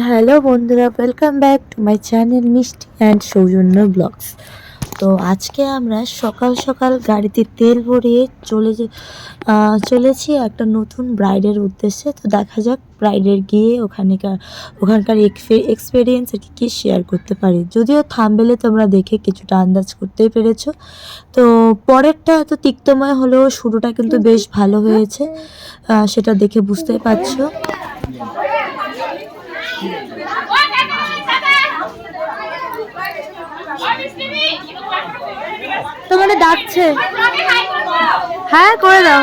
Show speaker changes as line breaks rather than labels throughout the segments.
Hello বন্ধুরা welcome back to my channel Mishti and Soujanya blogs তো আজকে আমরা সকাল সকাল গাড়িতে তেল ভরিয়ে চলে চলেছি একটা নতুন ব্রাইডের উদ্দেশ্যে। তো দেখা যাক ব্রাইডের গিয়ে ওখানকার ওখানকার এক্সপিরিয়েন্স আর কী শেয়ার করতে পারি। যদিও থামবেলে তোমরা দেখে কিছুটা আন্দাজ করতেই পেরেছ। তো পরেরটা এত তিক্তময় হলেও শুরুটা কিন্তু বেশ ভালো হয়েছে। সেটা দেখে বুঝতেই পারছ। তোমাদের ডাকছে। হ্যাঁ করে দাও।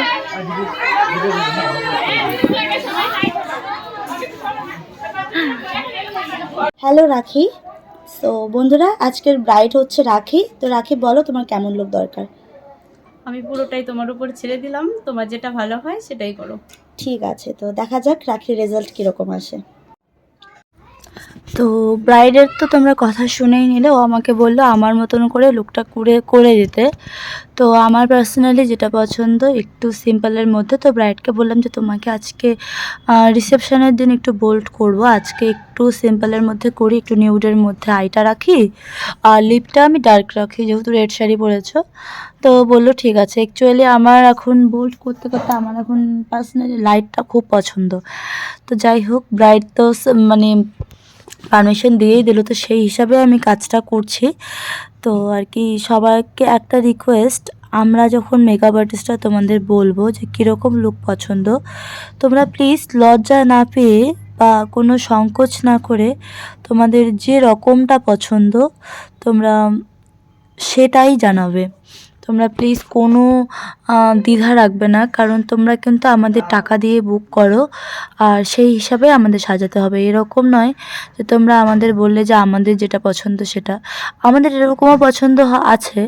হ্যালো রাখি। তো বন্ধুরা আজকের ব্রাইড হচ্ছে রাখি। তো রাখি বলো তোমার কেমন লোক দরকার?
আমি পুরোটাই তোমার উপর ছেড়ে দিলাম। তোমার যেটা ভালো হয় সেটাই করো।
ঠিক আছে তো দেখা যাক রাখির রেজাল্ট কীরকম আসে। তো ব্রাইডের তো তোমরা কথা শুনেই নিলে। ও আমাকে বলল আমার মতন করে লুকটা করে করে দিতে। তো আমার পার্সোনালি যেটা পছন্দ, একটু সিম্পলের মধ্যে, তো ব্রাইডকে বললাম যে তোমাকে আজকে রিসেপশনের দিন একটু বোল্ড করব। আজকে একটু সিম্পলের মধ্যে করি, একটু নিউডের মধ্যে আইটা রাখি। আর লিপটা আমি ডার্ক রাখি, যেহেতু রেড শাড়ি পরেছো। তো বলল, ঠিক আছে। অ্যাকচুয়ালি আমার এখন বোল্ড করতে করতে আমার এখন পার্সোনালি লাইটটা খুব পছন্দ। তো যাই হোক ব্রাইড তো মানে পারমিশন দিয়েই দিল, তো সেই হিসাবে আমি কাজটা করছি। তো আর কি সবাইকে একটা রিকোয়েস্ট আমরা যখন মেকআপ আর্টিস্টরা তোমাদের বলব যে কীরকম লুক পছন্দ, তোমরা প্লিজ লজ্জা না পেয়ে বা কোনো সংকোচ না করে তোমাদের যে রকমটা পছন্দ, তোমরা সেটাই জানাবে। তোমরা প্লিজ কোনো দ্বিধা রাখবে না। কারণ তোমরা কিন্তু আমাদের টাকা দিয়ে বুক করো, আর সেই হিসাবে আমাদের সাজাতে হবে। এরকম নয় যে তোমরা আমাদের বললে যে আমাদের যেটা পছন্দ সেটা। আমাদের এরকমও পছন্দ আছে,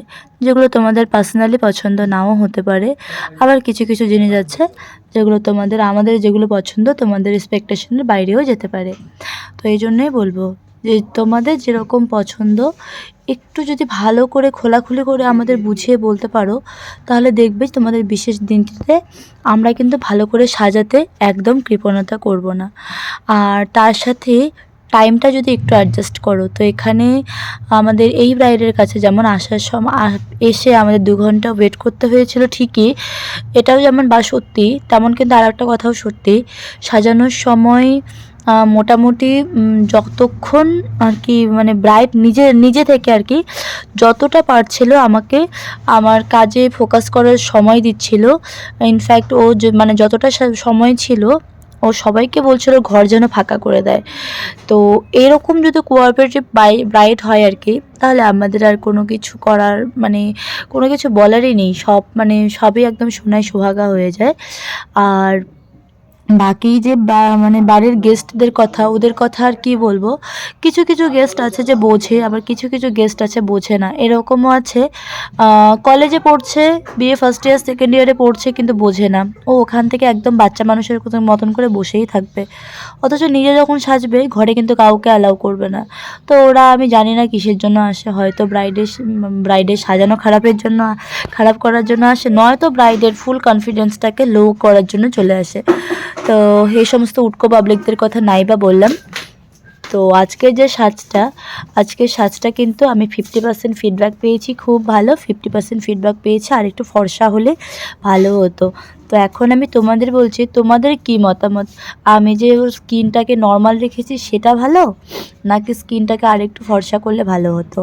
যেগুলো তোমাদের পার্সোনালি পছন্দ নাও হতে পারে। আবার কিছু কিছু জিনিস আছে যেগুলো তোমাদের, আমাদের যেগুলো পছন্দ তোমাদের এক্সপেকটেশনের বাইরেও যেতে পারে। তো এই জন্যই বলব যে তোমাদের যেরকম পছন্দ একটু যদি ভালো করে খোলাখুলি করে আমাদের বুঝিয়ে বলতে পারো তাহলে দেখবে তোমাদের বিশেষ দিনটিতে আমরা কিন্তু ভালো করে সাজাতে একদম কৃপণতা করব না। আর তার সাথে টাইমটা যদি একটু অ্যাডজাস্ট করো তো এখানে আমাদের এই ব্রাইডের কাছে যেমন আসার সময় এসে আমাদের দু ঘণ্টা ওয়েট করতে হয়েছিল ঠিকই এটাও যেমন বা সত্যি তেমন কিন্তু আর একটা কথাও সত্যি সাজানোর সময় মোটামুটি যতক্ষণ আর কি মানে ব্রাইট নিজে নিজে থেকে আর কি, যতটা পারছিল আমাকে আমার কাজে ফোকাস করার সময় দিচ্ছিল। ইনফ্যাক্ট ও মানে যতটা সময় ছিল, ও সবাইকে বলছিল ঘর যেন ফাঁকা করে দেয়। তো এরকম যদি কোঅপারেটিভ ব্রাইট হয় আর কি, তাহলে আমাদের আর কোনো কিছু করার মানে কোনো কিছু বলারই নেই। সব মানে সবই একদম সোনায় সোহাগা হয়ে যায়। আর বাকি যে মানে বাড়ির গেস্টদের কথা, ওদের কথা আর কি বলব? কিছু কিছু গেস্ট আছে যে বোঝে, আবার কিছু কিছু গেস্ট আছে বোঝে না। এরকমও আছে কলেজে পড়ছে বিএ ফার্স্ট ইয়ার সেকেন্ড ইয়ারে পড়ছে, কিন্তু বোঝে না। ও ওখান থেকে একদম বাচ্চা মানুষের মতন করে বসেই থাকবে। অথচ নিজে যখন সাজবে, ঘরে কিন্তু কাউকে অ্যালাউ করবে না। তো ওরা, আমি জানি না কিসের জন্য আসে। হয়তো ব্রাইডের ব্রাইডের সাজানো খারাপের জন্য, খারাপ করার জন্য আসে। নয়তো ব্রাইডের ফুল কনফিডেন্সটাকে লো করার জন্য চলে আসে। তো এই সমস্ত উটকো পাবলিকদের কথা নাই বা বললাম। তো আজকের যে সাজটা, আজকের সাজটা কিন্তু আমি ফিফটি পার্সেন্ট ফিডব্যাক পেয়েছি, খুব ভালো। ফিফটি পার্সেন্ট ফিডব্যাক পেয়েছি আর একটু ফর্সা হলে ভালো হতো। তো এখন আমি তোমাদের বলছি, তোমাদের কি মতামত? আমি যে স্কিনটাকে নর্মাল রেখেছি, সেটা ভালো? নাকি স্কিনটাকে আরেকটু ফর্সা করলে ভালো হতো?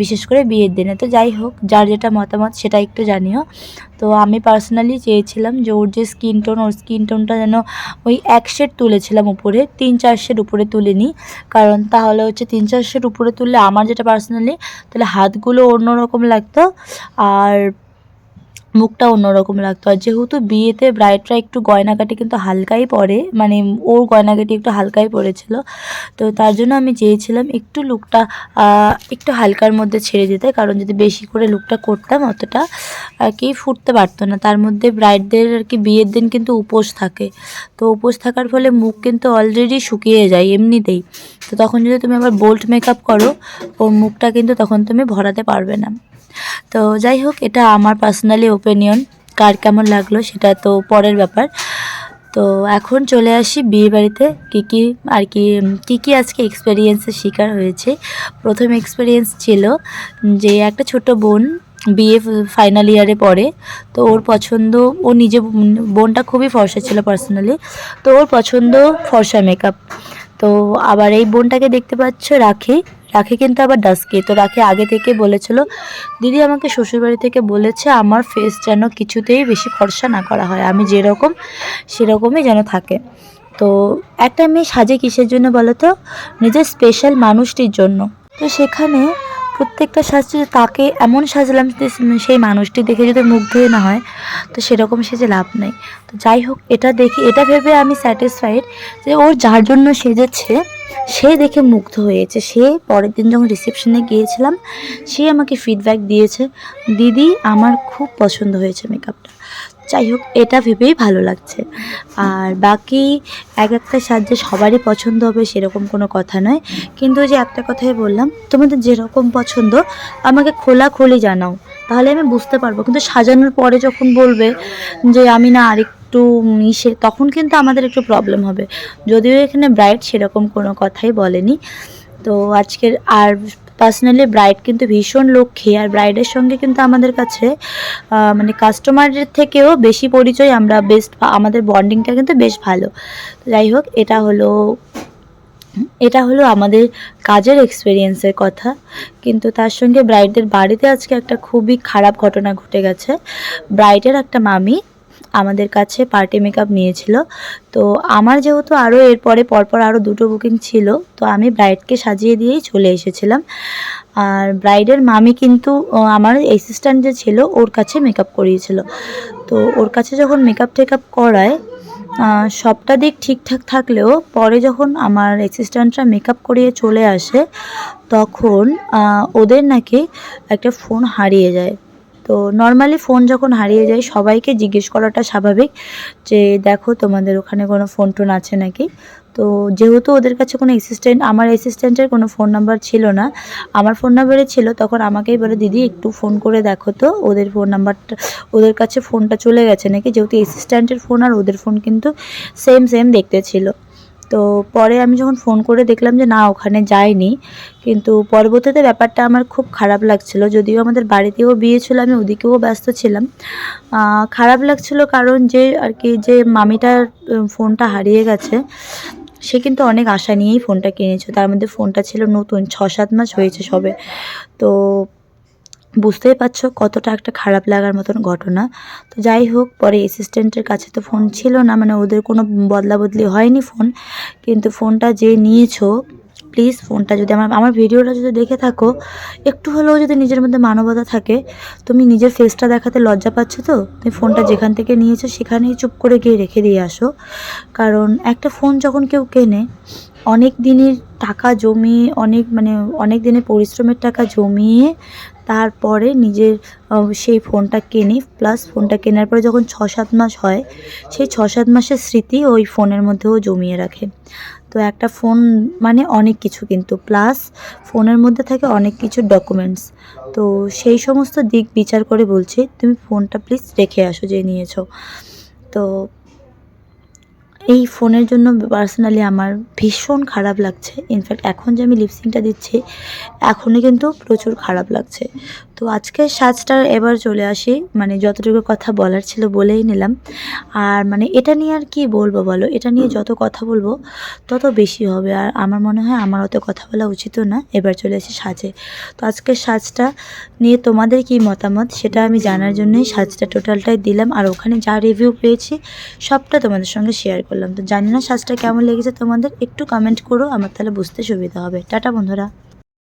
বিশেষ করে বিয়ের দিনে। তো যাই হোক, যার যেটা মতামত, সেটা একটু জানিও। তো আমি পার্সোনালি চেয়েছিলাম যে ওর যে স্কিন টোন ওর স্কিন টোনটা যেন ওই এক শেড তুলেছিলাম উপরে, তিন চার শেড উপরে তুলে নিই কারণ তাহলে হচ্ছে তিন চার শেড উপরে তুললে আমার যেটা পার্সোনালি তাহলে হাতগুলো অন্যরকম লাগতো। আর মুখটা অন্যরকম লাগতো। আর যেহেতু বিয়েতে ব্রাইডরা একটু গয়নাকাটি কিন্তু হালকাই পরে মানে ওর গয়নাকাটি একটু হালকাই পড়েছিল তো তার জন্য আমি চেয়েছিলাম একটু লুকটা একটু হালকার মধ্যে ছেড়ে দিতে, কারণ যদি বেশি করে লুকটা করতাম অতটা আর কি ফুটতে পারতো না। তার মধ্যে ব্রাইডদের আর কি বিয়ের দিন কিন্তু উপোস থাকে, তো উপোস থাকার ফলে মুখ কিন্তু অলরেডি শুকিয়ে যায় এমনিতেই। তো তখন যদি তুমি আবার বোল্ট মেকআপ করো, ওর মুখটা কিন্তু তখন তুমি ভরাতে পারবে না। তো যাই হোক, এটা আমার পার্সোনালি ওপিনিয়ন কার কেমন লাগল সেটা তো পরের ব্যাপার। তো এখন চলে আসি বিয়ে বাড়িতে। কী কী আর কি, কী কী আজকে এক্সপেরিয়েন্সের শিকার হয়েছে। প্রথম এক্সপেরিয়েন্স ছিল যে একটা ছোট বোন বিএ ফাইনাল ইয়ারে পড়ে। তো ওর পছন্দ, ও নিজে বোনটা খুবই ফর্সা ছিল পার্সোনালি তো ওর পছন্দ ফর্সা মেকআপ তো আবার এই বোনটাকে দেখতে পাচ্ছ রাখি। রাখি কিন্তু আবার ডাস্কি তো রাখি আগে থেকে বলেছিল, দিদি আমাকে শ্বশুরবাড়ি থেকে বলেছে আমার ফেস যেন কিছুতেই বেশি খরচা না করা হয়। আমি যেরকম সেরকমই যেন থাকে। তো একটা মেয়ে সাজে কিসের জন্য বলো তো নিজের স্পেশাল মানুষটির জন্য। তো সেখানে প্রত্যেকটা সাজতে তাকে এমন সাজলাম যে সেই মানুষটি দেখে যদি মুগ্ধ না হয়, তো সেরকম সেজে লাভ নেই। তো যাই হোক, এটা দেখে, এটা ভেবে আমি স্যাটিসফাইড যে ওর যার জন্য সেজেছে, সে দেখে মুগ্ধ হয়েছে। সে পরের দিন যখন রিসেপশনে গিয়েছিলাম, সে আমাকে ফিডব্যাক দিয়েছে, দিদি, আমার খুব পছন্দ হয়েছে মেকআপটা যাই হোক, এটা ভেবেই ভালো লাগছে। আর বাকি এক একটা সাজে সবারই পছন্দ হবে সেরকম কোনো কথা নয়। কিন্তু যে একটা কথাই বললাম, তোমাদের যেরকম পছন্দ, আমাকে খোলাখুলি জানাও। তাহলে আমি বুঝতে পারব। কিন্তু সাজানোর পরে যখন বলবে যে, আমি না আরেকটু মিশে, তখন কিন্তু আমাদের একটু প্রবলেম হবে। যদিও এখানে ব্রাইট সেরকম কোনো কথাই বলেনি। তো আজকের আর পার্সোনালি ব্রাইড কিন্তু ভীষণ লক্ষ্মী, আর ব্রাইডের সঙ্গে কিন্তু আমাদের কাছে মানে কাস্টমারের থেকেও বেশি পরিচয় আমরা বেস্ট আমাদের বন্ডিংটা কিন্তু বেশ ভালো। তো যাই হোক, এটা হলো এটা হলো আমাদের কাজের এক্সপিরিয়েন্সের কথা। কিন্তু তার সঙ্গে ব্রাইডদের বাড়িতে আজকে একটা খুবই খারাপ ঘটনা ঘটে গেছে। ব্রাইডের একটা মামি আমাদের কাছে পার্টি মেকআপ নিয়েছিল। তো আমার যেহেতু আরও এরপরে পরপর আরও দুটো বুকিং ছিল, তো আমি ব্রাইডকে সাজিয়ে দিয়েই চলে এসেছিলাম। আর ব্রাইডের মামি কিন্তু আমার অ্যাসিস্ট্যান্ট যে ছিল, ওর কাছে মেকআপ করিয়েছিল। তো ওর কাছে যখন মেকআপ টেকআপ করায় সবটা দিক ঠিকঠাক থাকলেও পরে যখন আমার অ্যাসিস্ট্যান্টরা মেকআপ করিয়ে চলে আসে, তখন ওদের নাকি একটা ফোন হারিয়ে যায়। তো নর্মালি ফোন যখন হারিয়ে যায়, সবাইকে জিজ্ঞেস করাটা স্বাভাবিক যে, দেখো, তোমাদের ওখানে কোনো ফোন টোন আছে নাকি? তো যেহেতু ওদের কাছে কোনো অ্যাসিস্ট্যান্ট আমার অ্যাসিস্ট্যান্টের কোনো ফোন নাম্বার ছিল না, আমার ফোন নাম্বারে ছিল, তখন আমাকেই বলে, দিদি, একটু ফোন করে দেখো তো, ওদের ফোন নাম্বারটা ওদের কাছে ফোনটা চলে গেছে নাকি? যেহেতু অ্যাসিস্ট্যান্টের ফোন আর ওদের ফোন কিন্তু সেম সেম দেখতে ছিল। তো পরে আমি যখন ফোন করে দেখলাম যে না, ওখানে যায়নি কিন্তু পরবর্তীতে ব্যাপারটা আমার খুব খারাপ লাগছিল। যদিও আমাদের বাড়িতেও বিয়ে ছিল, আমি ওদিকেও ব্যস্ত ছিলাম। খারাপ লাগছিল কারণ যে, আর কি যে মামিটার ফোনটা হারিয়ে গেছে, সে কিন্তু অনেক আশা নিয়েই ফোনটা কিনেছে। তার মধ্যে ফোনটা ছিল নতুন ছ সাত মাস হয়েছে সবে। তো বুঝতেই পারছ কতটা একটা খারাপ লাগার মতন ঘটনা। তো যাই হোক, পরে অ্যাসিস্ট্যান্টের কাছে তো ফোন ছিল না মানে ওদের কোনো বদলা বদলি হয়নি ফোন কিন্তু ফোনটা যে নিয়েছো প্লিজ ফোনটা যদি আমার আমার ভিডিওটা যদি দেখে থাকো, একটু হলেও যদি নিজের মধ্যে মানবতা থাকে, তুমি নিজের ফেসটা দেখাতে লজ্জা পাচ্ছ তো? তুমি ফোনটা যেখান থেকে নিয়েছো, সেখানেই চুপ করে গিয়ে রেখে দিয়ে আসো। কারণ একটা ফোন যখন কেউ কেনে, অনেক দিনের টাকা জমিয়ে, অনেক মানে অনেক দিনের পরিশ্রমের টাকা জমিয়ে তারপরে নিজের সেই ফোনটা কেনি প্লাস ফোনটা কেনার পরে যখন ছ সাত মাস হয়, সেই ছ সাত মাসের স্মৃতি ওই ফোনের মধ্যেও জমিয়ে রাখে। তো একটা ফোন মানে অনেক কিছু কিন্তু প্লাস ফোনের মধ্যে থাকে অনেক কিছু ডকুমেন্টস তো সেই সমস্ত দিক বিচার করে বলছি, তুমি ফোনটা প্লিজ রেখে আসো যে নিয়েছো। তো এই ফোনের জন্য পার্সোনালি আমার ভীষণ খারাপ লাগছে। ইনফ্যাক্ট এখন যে আমি লিপসিংটা দিচ্ছি এখনই কিন্তু প্রচুর খারাপ লাগছে। তো আজকের সাজটার এবার চলে আসি মানে যতটুকু কথা বলার ছিল বলেই নিলাম। আর মানে এটা নিয়ে আর কি বলব বলো? এটা নিয়ে যত কথা বলব, তত বেশি হবে। আর আমার মনে হয় আমার অত কথা বলা উচিতও না। এবার চলে আসি সাজে। তো আজকের সাজটা নিয়ে তোমাদের কি মতামত? সেটা আমি জানার জন্যই সাজটা টোটালটাই দিলাম। আর ওখানে যা রিভিউ পেয়েছি, সবটা তোমাদের সঙ্গে শেয়ার করলাম। তো জানি না সাজটা কেমন লেগেছে, তোমাদের একটু কমেন্ট করো, আমার তাহলে বুঝতে সুবিধা হবে। টাটা বন্ধুরা।